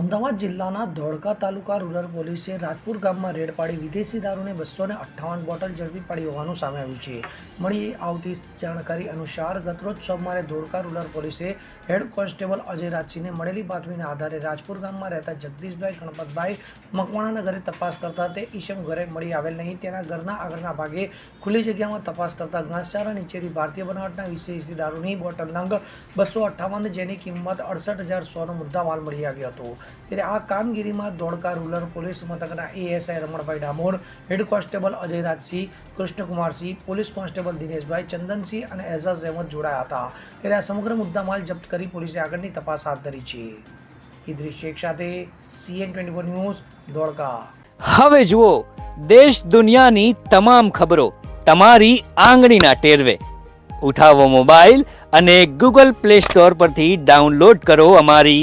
અમદાવાદ જિલ્લાના ધોળકા તાલુકા રૂરલ પોલીસે રાજપુર ગામમાં રેડ પાડી વિદેશી દારૂને બસો ને અઠ્ઠાવન બોટલ ઝડપી પાડી હોવાનું સામે આવ્યું છે. મળી આવતી જાણકારી અનુસાર ગતરોજ સોમવારે ધોળકા રૂરલ પોલીસે હેડ કોન્સ્ટેબલ અજય રાજસિંહને મળેલી બાતમીના આધારે રાજપુર ગામમાં રહેતા જગદીશભાઈ ગણપતભાઈ મકવાણાના ઘરે તપાસ કરતા તે ઈશમ ઘરે મળી આવેલ નહીં. તેના ઘરના આગળના ભાગે ખુલ્લી જગ્યામાં તપાસ કરતા ઘાસચારા નીચેથી ભારતીય બનાવટના વિદેશી દારૂની બોટલ નંગ બસો અઠ્ઠાવન જેની કિંમત અડસઠ હજાર સોનો મુદ્દામાલ મળી આવ્યો હતો. ત્યારે આ કામગીરીમાં ધોળકા રૂરલ પોલીસ મથકના ASI Ramanbhai Damor, head constable Ajayrajsinh Krishnakumarsinh, police constable Dineshbhai Chandansinh અને એઝાઝ અહેમદ જોડાયા હતા. ત્યારે આ સમગ્ર મુદ્દામાલ જપ્ત કરી પોલીસે આગળની તપાસ હાથ ધરી છે. ઇદ્રિસ શેખ સાથે CN twenty four news, Dholka. હવે જુઓ, દેશ દુનિયાની તમામ ખબરો તમારી આંગળીના ટેરવે. ઉઠાવો મોબાઈલ અને ગૂગલ પ્લે સ્ટોર પરથી ડાઉનલોડ કરો અમારી